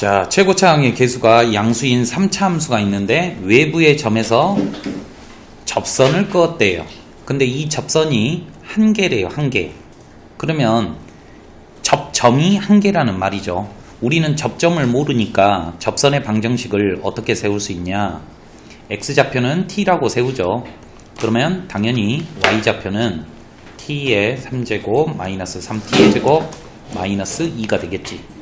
자, 최고차항의 개수가 양수인 3차 함수가 있는데 외부의 점에서 접선을 그었대요. 근데 이 접선이 한 개래요, 한 개. 그러면 접점이 한 개라는 말이죠. 우리는 접점을 모르니까 접선의 방정식을 어떻게 세울 수 있냐? x좌표는 t라고 세우죠. 그러면 당연히 y좌표는 t의 3제곱 마이너스 3t의 제곱 마이너스 2가 되겠지.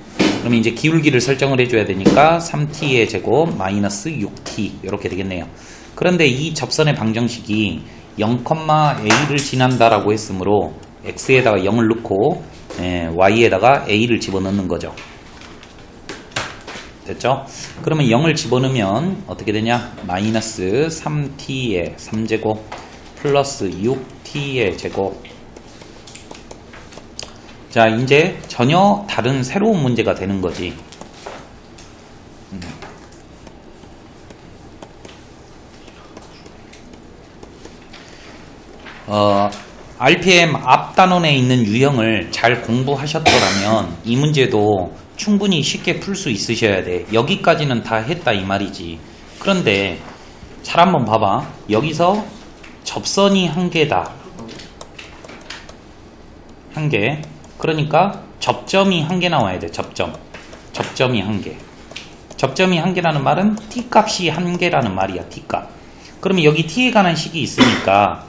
그러면 이제 기울기를 설정을 해줘야 되니까 3t의 제곱 마이너스 6t 이렇게 되겠네요. 그런데 이 접선의 방정식이 0,a를 지난다라고 했으므로 x에다가 0을 넣고 예, y에다가 a를 집어넣는 거죠. 됐죠? 그러면 0을 집어넣으면 어떻게 되냐? 마이너스 3t의 3제곱 플러스 6t의 제곱 자 이제 전혀 다른 새로운 문제가 되는 거지 음. 어, RPM 앞 단원에 있는 유형을 잘 공부하셨더라면 이 문제도 충분히 쉽게 풀 수 있으셔야 돼. 여기까지는 다 했다 이 말이지. 그런데 잘 한번 봐봐. 여기서 접선이 한 개다. 한 개. 그러니까 접점이 한 개 나와야 돼. 접점. 접점이 한 개. 접점이 한 개라는 말은 t 값이 한 개라는 말이야. t 값. 그러면 여기 t에 관한 식이 있으니까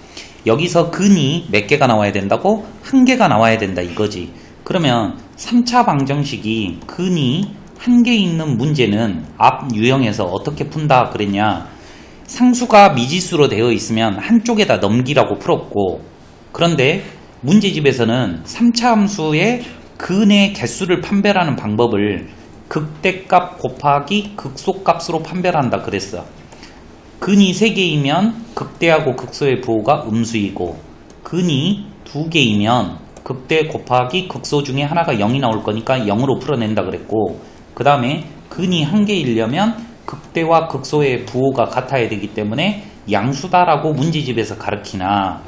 여기서 근이 몇 개가 나와야 된다고? 한 개가 나와야 된다 이거지. 그러면 3차 방정식이 근이 한 개 있는 문제는 앞 유형에서 어떻게 푼다 그랬냐? 상수가 미지수로 되어 있으면 한쪽에다 넘기라고 풀었고 그런데 문제집에서는 3차 함수의 근의 개수를 판별하는 방법을 극대값 곱하기 극소값으로 판별한다 그랬어. 근이 3개이면 극대하고 극소의 부호가 음수이고 근이 2개이면 극대 곱하기 극소 중에 하나가 0이 나올 거니까 0으로 풀어낸다 그랬고 그 다음에 근이 1개이려면 극대와 극소의 부호가 같아야 되기 때문에 양수다라고 문제집에서 가르치나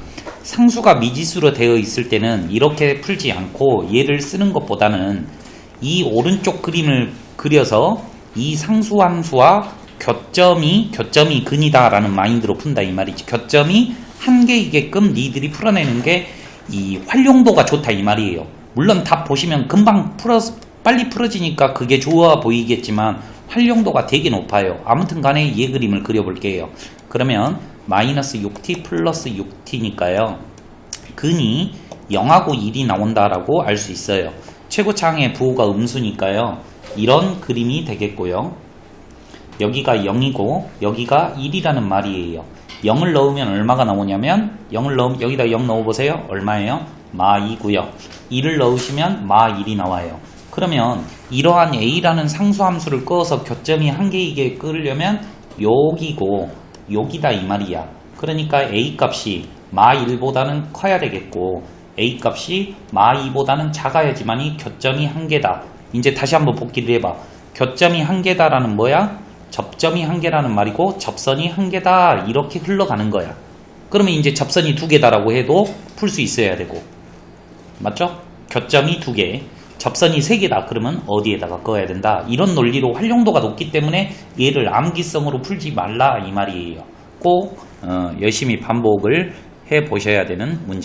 상수가 미지수로 되어 있을 때는 이렇게 풀지 않고 얘를 쓰는 것보다는 이 오른쪽 그림을 그려서 이 상수 함수와 교점이 교점이 근이다 라는 마인드로 푼다 이 말이지. 교점이 한 개이게끔 니들이 풀어내는 게 이 활용도가 좋다 이 말이에요. 물론 답 보시면 금방 풀어 빨리 풀어지니까 그게 좋아 보이겠지만 활용도가 되게 높아요. 아무튼 간에 얘 그림을 그려볼게요. 그러면 마이너스 6t 플러스 6t니까요. 근이 0하고 1이 나온다라고 알 수 있어요. 최고차항의 부호가 음수니까요. 이런 그림이 되겠고요. 여기가 0이고 여기가 1이라는 말이에요. 0을 넣으면 얼마가 나오냐면 0을 넣으면 여기다 0 넣어보세요. 얼마예요? 마 2고요. 1을 넣으시면 마 1이 나와요. 그러면 이러한 a라는 상수 함수를 꺼서 교점이 한 개이게 끌려면 여기고 여기다 이 말이야. 그러니까 a 값이 마 1보다는 커야 되겠고 a 값이 마 2보다는 작아야지만이 교점이 한 개다. 이제 다시 한번 복기를 해봐. 교점이 한 개다라는 뭐야? 접점이 한 개라는 말이고 접선이 한 개다 이렇게 흘러가는 거야. 그러면 이제 접선이 두 개다라고 해도 풀 수 있어야 되고 맞죠? 교점이 두 개, 접선이 세 개다 그러면 어디에다가 꺼야 된다. 이런 논리로 활용도가 높기 때문에 얘를 암기성으로 풀지 말라 이 말이에요. 꼭 어, 열심히 반복을 해 보셔야 되는 문제.